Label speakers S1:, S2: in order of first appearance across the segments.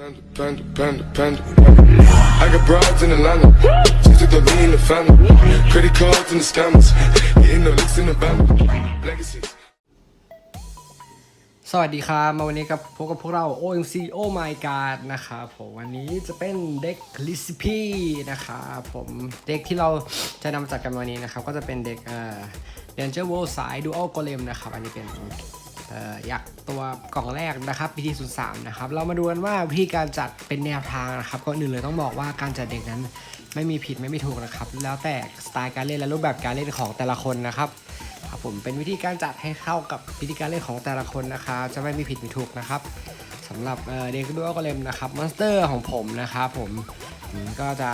S1: Panda, panda, panda, panda. I got broads in Atlanta. Just took the lean in the family. Credit cards and the scammers. Hitting the licks in the band. Legacies.
S2: สวัสดีครับ มาวันนี้กับพบกับพวกเรา OMC Oh My God นะครับผมวันนี้จะเป็นเด็ก Recipe นะครับผมเด็กที่เราจะนำจัดกันวันนี้นะครับ ก็จะเป็นเด็กเอ่อ Danger World สาย Dual Golem นะครับ อันนี้เป็นเอยักตัวกล่องแรกนะครับ PT 0 3 นะครับ เรามาดูกันว่าวิธีการจัดเป็นแนวทางนะครับก่อนอื่นเลยต้องบอกว่าการจัดเด็กนั้นไม่มีผิดไม่มีถูกนะครับ แล้วแต่สไตล์การเล่นและรูปแบบการเล่นของแต่ละคนนะครับครับผมเป็นวิธีการจัดให้เข้ากับวิธีการเล่นของแต่ละคนนะครับจะไม่มีผิดมีถูกนะครับสำหรับเด็กดูอัลกเลมนะครับมอนสเตอร์ของผมนะครับผมอืมก็จะ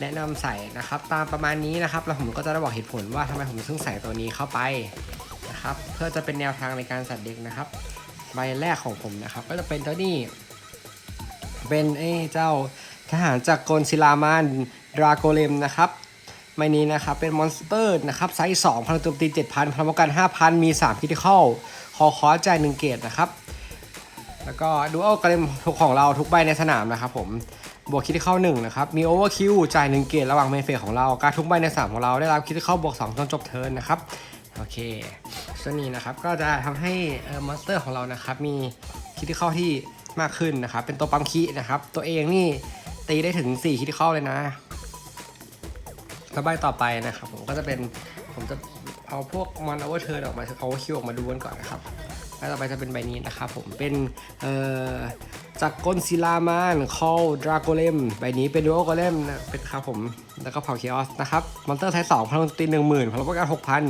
S2: แนะนำใส่นะครับ ตามประมาณนี้นะครับ แล้วผมก็จะได้บอกเหตุผลว่าทำไมผมถึงใส่ตัวนี้เข้าไป นะครับ เพื่อจะเป็นแนวทางในการจัดเด็กนะครับ ใบแรกของผมนะครับ ก็จะเป็นตัวนี้เป็นไอ้เจ้าทหารจากโกลศิลามานดราโกเลมนะครับใบนี้นะครับเป็นมอนสเตอร์นะครับไซส์2พลังโจมตี 7,000พลังป้องกัน 5,000 มี 3คิติคอลคอคอจ่าย1เกตนะครับ แล้วก็ดูอัลกเลมทุกของเราทุกใบในสนามนะครับผมบวกคิติคอล1นะครับ มีโอเวอร์คิวจ่าย1เกตระหว่างเมนเฟสของเรา การทุกใบในสนามของเราได้รับคิติคอลบวก2จนจบเทิร์นนะครับ โอเคส่วนนี้นะครับก็จะทำให้มอนสเตอร์ของเรานะครับมีคิติคอลที่มากขึ้นนะครับ เป็นตัวปั๊มคีนะครับ ตัวเองนี่ตีได้ถึง4คิติคอลเลยนะแล้วใบต่อไปนะครับ ผมก็จะเป็นผมจะเอาพวกมอนอเวอร์เทิร์นออกมาเอาคิวออกมาดูกันก่อนนะครับใบต่อไปจะเป็นใบนี้นะครับ ผมเป็นเอ่อจากกลศิลามานคอลดราโกเลมใบนี้เป็นดูโอโกเลมนะเป็นครับผมแล้วก็เผาเคออสนะครับมอนสเตอร์ไทป์สองพลังตีหนึ่งหมื่นพลังป้องกันหกพัน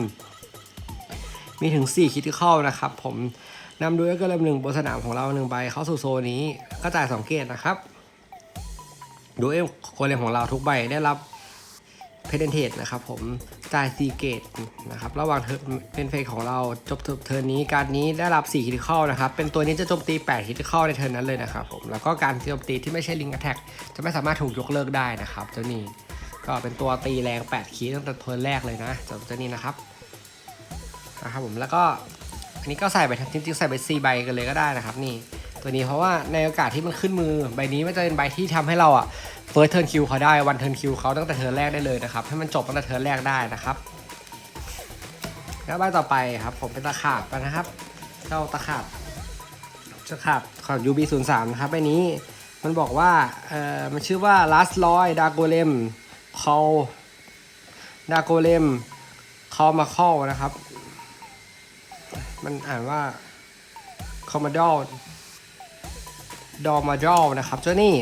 S2: มีถึง 4 คิดเข้านะครับ ผมนำด้วยก็เริ่มหนึ่งบนสนามของเราหนึ่งใบเข้าสู่โซนนี้ก็จ่าย2เกตนะครับดูเอ็มโคเลมของเราทุกใบได้รับเพดเทนนะครับผมจ่าย4เกตนะครับระหว่างเทิร์นเป็นเฟสของเราจบเทิร์นนี้การนี้ได้รับ4คิดเข้านะครับเป็นตัวนี้จะโจมตี8คิดเข้าในเทิร์นนั้นเลยนะครับผมแล้วก็การโจมตีที่ไม่ใช่ลิง a ์แท็กจะไม่สามารถถูกยกเลิกได้นะครับเจ้านี้ก็เป็นตัวตีแรง 8 คีตั้งแต่เทิร์นแรกเลยนะเจ้านี้นะครับ นะครับผมแล้วก็อันนี้ก็ใส่ไปจริงๆใส่ไป4ใบกันเลยก็ได้นะครับนี่ตัวนี้เพราะว่าในโอกาสที่มันขึ้นมือใบนี้มันจะเป็นใบที่ทำให้เราอะเฟิร์สเทิร์นคิวเขาได้วันเทิร์นคิวเขาตั้งแต่เทิร์นแรกได้เลยนะครับให้มันจบตั้งแต่เทิร์นแรกได้นะครับแล้วใบต่อไปครับผมเป็นตะขาบนะครับเจ้าตะขาบตะขาบของ UB03 นะครับใบนี้มันบอกว่าเอ่อมันชื่อว่า last roy d a g o l e m call d a g o l e m call มา call นะครับ มันอ่านว่า Commodore d o m a d o นะครับเจ้านี่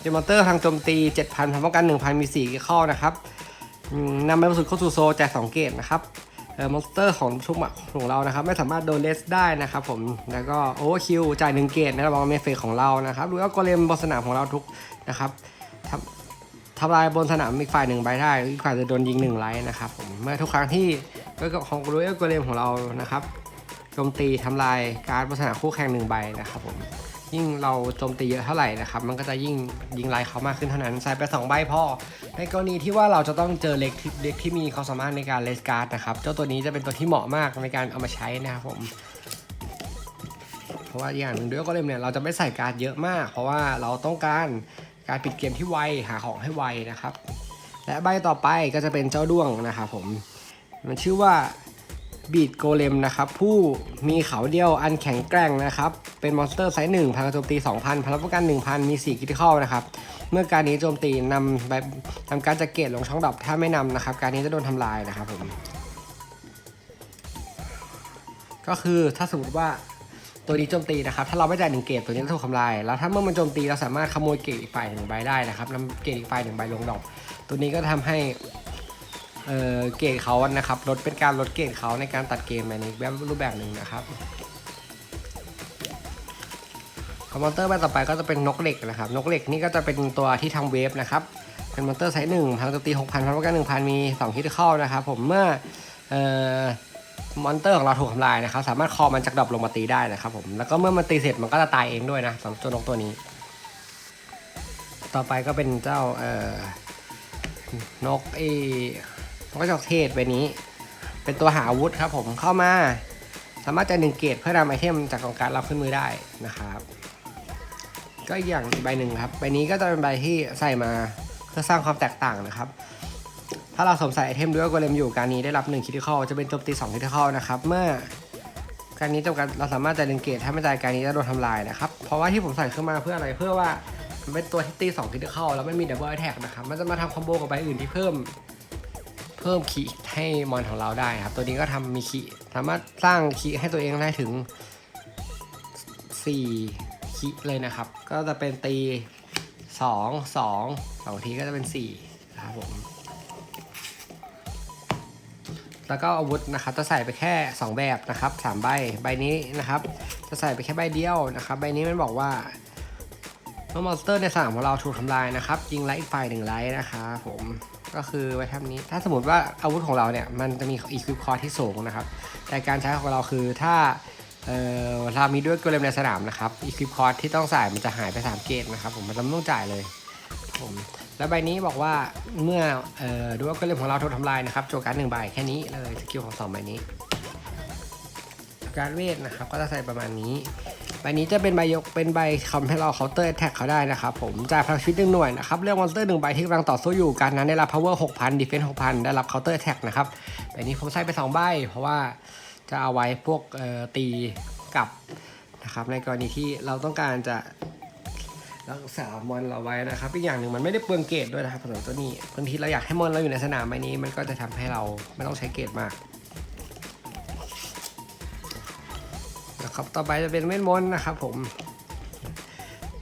S2: เจมอนเตอร์ทางโจมตี 7,000พลังป้องกัน 1,000 มี4ข้อนะครับนำไปสุดเข้าสู่โซแจก2เกตนะครับมอนสเตอร์ของทุกหมักของเรานะครับ ไม่สามารถโดนเลสได้นะครับผมแล้วก็โอเวอร์คิวจ่าย1เกตนะครับวางเมฟเฟกของเรานะครับดูแล้วก็เลมบนสนามของเราทุกนะครับทำทำลายบนสนามอีกฝ่ายหนึ่งใบได้อีกฝ่ายจะโดนยิงหนึ่งไลท์นะครับผมเมื่อทุกครั้งที่ของรูเอลโกเลมของเรานะครับ จมตีทำลายการ์ดบนสนามคู่แข่งหนึ่งใบนะครับผมยิ่งเราโจมตีเยอะเท่าไหร่นะครับ มันก็จะยิ่งยิงไล่เขามากขึ้นเท่านั้น ใส่ไปสองใบพอ ในกรณีที่ว่าเราจะต้องเจอเล็กที่เล็กที่มีความสามารถในการเลสการ์ดนะครับ เจ้าตัวนี้จะเป็นตัวที่เหมาะมากในการเอามาใช้นะครับผม เพราะว่าอย่างหนึ่งด้วยก็เลมเนี่ยเราจะไม่ใส่การ์ดเยอะมาก เพราะว่าเราต้องการการปิดเกมที่ไว หาของให้ไวนะครับ และใบต่อไปก็จะเป็นเจ้าด้วงนะครับผม มันชื่อว่า บีดโกเลมนะครับ ผู้มีเขาเดียวอันแข็งแกร่งนะครับ เป็นมอนสเตอร์ไซส์1พลังโจมตี 2,000 พลังป้องกัน 1,000 มี 4คิติคอลนะครับ เมื่อการนี้โจมตีนำแบบทำการจัดเกตลงช่องดรอปถ้าไม่นำนะครับ การนี้จะโดนทำลายนะครับผม ก็คือถ้าสมมติว่าตัวนี้โจมตีนะครับ ถ้าเราไม่จ่ายหนึ่งเกตตัวนี้จะถูกทำลาย แล้วถ้าเมื่อมันโจมตีเราสามารถขโมยเกตอีกฝ่ายหนึ่งใบได้นะครับนำเกตอีกฝ่ายหนึ่งใบลงดอปตัวนี้ก็ทำให้ เอ่อเกรดเขานะครับลดเป็นการลดเกรดเขาในการตัดเกมในแบบรูปแบบหนึ่งนะครับคอมมอนเตอร์ใบต่อไปก็จะเป็นนกเหล็กนะครับนกเหล็กนี่ก็จะเป็นตัวที่ทำเวฟนะครับเป็นมอนเตอร์ไซส์หนึ่งพังจมตีหกพันพังป้องกันหนึ่งพันมีสองคิดเข้านะครับผมเมื่อเอ่อมอนเตอร์ของเราถูกทำลายนะครับสามารถคอมันจากดรอปลงมาตีได้นะครับผมแล้วก็เมื่อมันตีเสร็จมันก็จะตายเองด้วยนะสำหรับตัวนกตัวนี้ ต่อไปก็เป็นเจ้าเอ่อนกเอ นกกระจอกเทศใบนี้ เป็นตัวหาอาวุธครับผมเข้ามา สามารถจะหนึ่งเกตเพื่อนำไอเทมจากกองการดเราขึ้นมือได้นะครับ ก็อีกอย่างใบหนึ่งครับใบนี้ก็จะเป็นใบที่ใส่มาเพื่อสร้างความแตกต่างนะครับ ถ้าเราสวมใส่ไอเทมด้วยโกเลมอยู่การนี้ได้รับ1คิดเข้าจะเป็นโจมตี2คิดเข้านะครับเมื่อการนี้จำกัดเราสามารถจ่ายเลนเกตถ้าไม่จ่ายการนี้จะโดนทำลายนะครับ เพราะว่าที่ผมใส่ขึ้นมาเพื่ออะไรเพื่อว่ามันเป็นตัวที่ตี2คิดเข้าแล้วไม่มีดับเบิลแท็กนะครับ มันจะมาทำคอมโบกับใบอื่นที่เพิ่ม เพิ่มคีให้มอนของเราได้ครับ ตัวนี้ก็ทำมีคีสามารถสร้างคีให้ตัวเองได้ถึง 4 คีเลยนะครับ ก็จะเป็นตี 2 2 2ทีก็จะเป็น4นะครับผมแล้วก็อาวุธนะครับจะใส่ไปแค่ 2 แบบนะครับ3ใบใบนี้นะครับ จะใส่ไปแค่ใบเดียวนะครับ ใบนี้มันบอกว่าเมื่อมอนสเตอร์ในสนามของเราถูกทำลายนะครับ ยิงไลท์อีกฝ่ายหนึ่งไลท์นะครับผม ก็คือไว้ทำนี้ ถ้าสมมติว่าอาวุธของเราเนี่ย มันจะมีอีควิปคอร์ที่สูงนะครับ แต่การใช้ของเราคือถ้าเอ่อเรามีด้วยโกเลมในสนามนะครับอีควิปคอร์ที่ต้องใส่มันจะหายไป3เกตนะครับผมมันจะไม่ต้องจ่ายเลยผมแล้วใบนี้บอกว่าเมื่อเอ่อด้วยโกเลมของเราถูกทำลายนะครับโจการดหนึ่งใบแค่นี้เลยสกิลของสองใบนี้ การเวทนะครับก็จะใส่ประมาณนี้ ใบนี้จะเป็นใบยกเป็นใบคำให้เราเคาน์เตอร์แท็กเขาได้นะครับผมจ่ายพลังชีวิตหนึ่งหน่วยนะครับเลือกมอนสเตอร์หนึ่งใบที่กำลังต่อสู้อยู่การนั้นได้รับ power 6,000 defense 6,000 ได้รับเคาน์เตอร์แท็กนะครับใบนี้ผมใส่ไปสองใบเพราะว่าจะเอาไว้พวกตีกลับนะครับในกรณีที่เราต้องการจะรักษามอนเราไว้นะครับอีกอย่างหนึ่งมันไม่ได้เปลืองเกรดด้วยนะครับสำหรับตัวนี้บางทีเราอยากให้มอนเราอยู่ในสนามใบนี้มันก็จะทำให้เราไม่ต้องใช้เกรดมาก ครับต่อไปจะเป็นเวทมนต์นะครับผม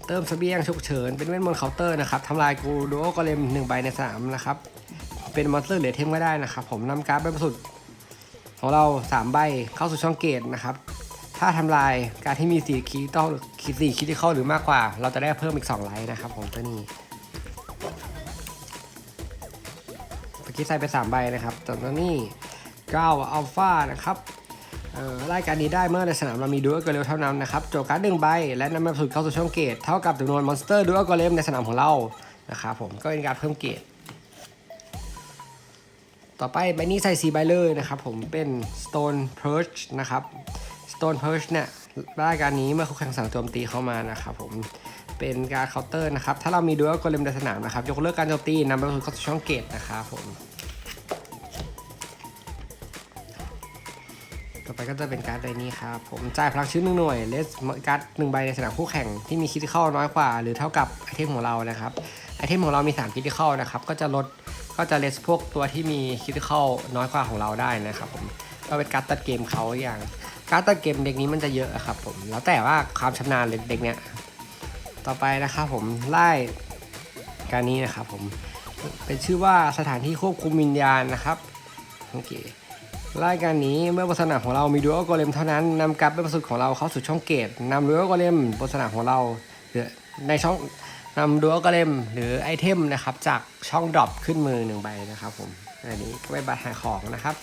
S2: เติมเสบียงฉุกเฉินเป็นเวทมนต์เคาน์เตอร์นะครับทำลายกูดูโอกเลมหนึ่งใบในสนามนะครับเป็นมอนสเตอร์เหลือเทมก็ได้นะครับ ผมนำการ์ดใบประสุดของเรา 3 ใบเข้าสู่ช่องเกตนะครับ ถ้าทำลายการที่มี4คีต้องคีสี่คีที่เข้าหรือมากกว่า เราจะได้เพิ่มอีก 2 ไลท์นะครับผมตัวนี้เมื่อกี้ใส่ไป 3 ใบนะครับตัวนี้9อัลฟานะครับ รายการนี้ได้เมื่อในสนามเรามีดูอัลกอเลมเท่านั้นนะครับโจการ์ดหนึ่งใบ และนำมาสุดเข้าสู่ช่องเกตเท่ากับจำนวนมอนสเตอร์ดูอัลกอเลมในสนามของเรานะครับผมก็เป็นการเพิ่มเกตต่อไปใบนี้ใส่สีใบเลยนะครับผมเป็น Stone Perch นะครับ Stone Perch เนี่ยรายการนี้เมื่อคู่แข่งสั่งโจมตีเข้ามานะครับผมเป็นการเคาน์เตอร์นะครับ ถ้าเรามีดูอัลกอเลมในสนามนะครับ ยกเลิกการโจมตีนำไปสู่เข้าสู่ช่องเกตนะครับผม ไปก็จะเป็นการ์ดใบนี้ครับ ผมจ่ายพลังชื้นหนึ่งหน่วยเลสการ์ดหนึ่งใบในสนามคู่แข่งที่มีคิดเข้าน้อยกว่า หรือเท่ากับไอเทมของเรานะครับไอเทมของเรามี3คิดเข้านะครับก็จะลดก็จะเลสพวกตัวที่มีคิดเข้าน้อยกว่าของเราได้นะครับผมก็เป็นการ์ดตัดเกมเขาอย่างการ์ดตัดเกมเด็กนี้มันจะเยอะอะครับผมแล้วแต่ว่าความชำนาญเด็กเนี้ยต่อไปนะครับผมไล่การนี้นะครับผมเป็นชื่อว่าสถานที่ควบคุมวิญญาณนะครับโอเค รายการนี้เมื่อบนสนามของเรามีดูอัลกอเลมเท่านั้นนำการ์ดเป็นประสุดของเราเข้าสู่ช่องเกตนำดูอัลกอเลมบนสนามของเราหรือในช่องนำดูอัลกอเลมหรือไอเทมนะครับจากช่องดรอปขึ้นมือหนึ่งใบนะครับผมอันนี้ก็เป็นบัตรหาของนะครับ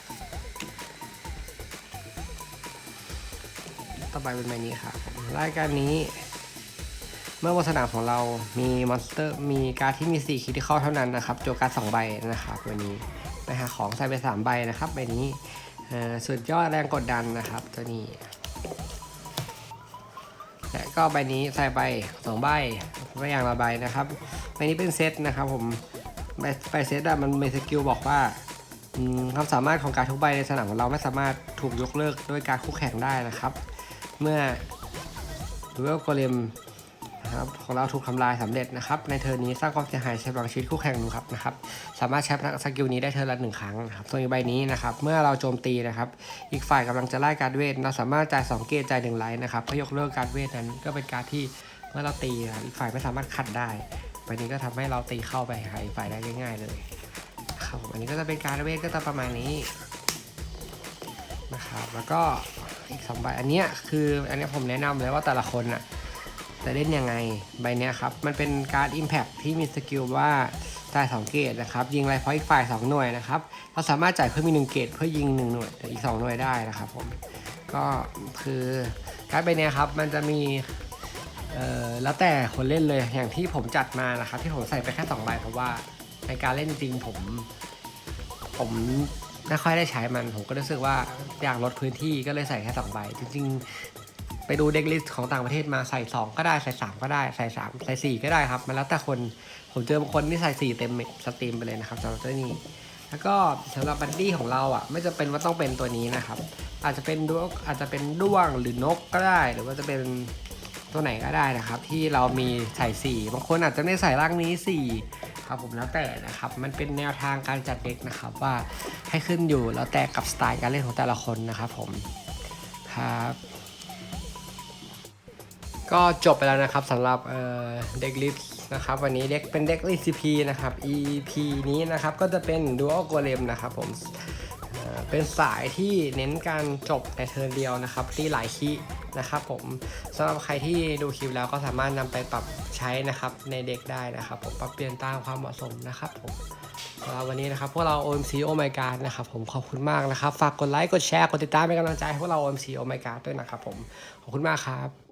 S2: ต่อไปเป็นใบนี้ครับรายการนี้ เมื่อบนสนามของเรามีมอนสเตอร์มีการที่มี4คิดที่เข้าเท่านั้นนะครับโจการ์สองใบนะครับวันนี้ หาของใส่ไป3ใบนะครับใบนี้เอ่อสุดยอดแรงกดดันนะครับตัวนี้ และก็ใบนี้ใส่ไปสองใบใบอย่างละใบนะครับใบนี้เป็นเซตนะครับผมใบใบเซตอะมันมีสกิลบอกว่าความสามารถของการทุกใบในสนามของเราไม่สามารถถูกยกเลิกด้วยการคู่แข่งได้นะครับ เมื่อดูเอลโกเลม นะครับของเราถูกทำลายสำเร็จนะครับในเทอร์นนี้สร้างความเสียหายใช้พลังชีวิตคู่แข่งดูครับนะครับสามารถใช้สกิลนี้ได้เทอร์นละหนึ่งครั้งนะครับส่วนอีกใบนี้นะครับเมื่อเราโจมตีนะครับอีกฝ่ายกำลังจะไล่การเวท เราสามารถจ่าย2เกตจ่ายหนึ่งไลท์นะครับเพื่อยกเลิกการเวทนั้นก็เป็นการที่เมื่อเราตีอะอีกฝ่ายไม่สามารถขัดได้ใบนี้ก็ทำให้เราตีเข้าไปหาอีกฝ่ายได้ง่ายๆเลยครับผมอันนี้ก็จะเป็นการเวทก็จะประมาณนี้นะครับแล้วก็อีกสองใบอันเนี้ยคืออันนี้ผมแนะนำเลยว่าแต่ละคนอะ จะเล่นยังไงใบเนี้ยครับ มันเป็นการ์ด Impact ที่มีสกิลว่าจ่าย2เกตนะครับ ยิงไรเพราะอีกฝ่าย 2 หน่วยนะครับ เราสามารถจ่ายเพิ่มอีกหนึ่งเกตเพื่อยิง 1 หน่วยอีก 2 หน่วยได้นะครับผม ก็คือการ์ดใบเนี้ยครับ มันจะมีเอ่อแล้วแต่คนเล่นเลยอย่างที่ผมจัดมานะครับ ที่ผมใส่ไปแค่2ใบเพราะว่าในการเล่นจริงผม ผมไม่ค่อยได้ใช้มัน ผมก็รู้สึกว่าอยากลดพื้นที่ก็เลยใส่แค่2ใบ จริงๆ ดูเด็กลิสต์ของต่างประเทศมาใส่ 2 ก็ได้ใส่ 3 ก็ได้ใส่ 3 ใส่ 4 ก็ได้ครับ มันแล้วแต่คนผมเจอบางคนที่ใส่ 4 เต็มสตรีมไปเลยนะครับสำหรับตัวนี้ แล้วก็สำหรับบัดดี้ของเราอะไม่จำเป็นว่าต้องเป็นตัวนี้นะครับ อาจจะเป็นด้วงอาจจะเป็นด้วงหรือนกก็ได้ หรือว่าจะเป็นตัวไหนก็ได้นะครับ ที่เรามีใส่สี่บางคนอาจจะไม่ใส่ร่างนี้สี่ครับผมแล้วแต่นะครับ มันเป็นแนวทางการจัดเด็กนะครับว่าให้ขึ้นอยู่แล้วแต่กับสไตล์การเล่นของแต่ละคนนะครับผมครับ ก็จบไปแล้วนะครับสำหรับเด็กลิสนะครับวันนี้เด็กเป็นเด็กลิส CP นะครับ EP นี้นะครับก็จะเป็น Dual Golem นะครับผมเป็นสายที่เน้นการจบในเทิร์นเดียวนะครับที่หลายคีนะครับผมสำหรับใครที่ดูคลิปแล้วก็สามารถนำไปปรับใช้นะครับในเด็กได้นะครับผมปรับเปลี่ยนตามความเหมาะสมนะครับผมสำหรับวันนี้นะครับพวกเรา OMC Oh My God นะครับผมขอบคุณมากนะครับ ฝากกดไลค์กดแชร์กดติดตามเป็นกำลังใจให้พวกเรา OMC Oh My God ด้วยนะครับผมขอบคุณมากครับ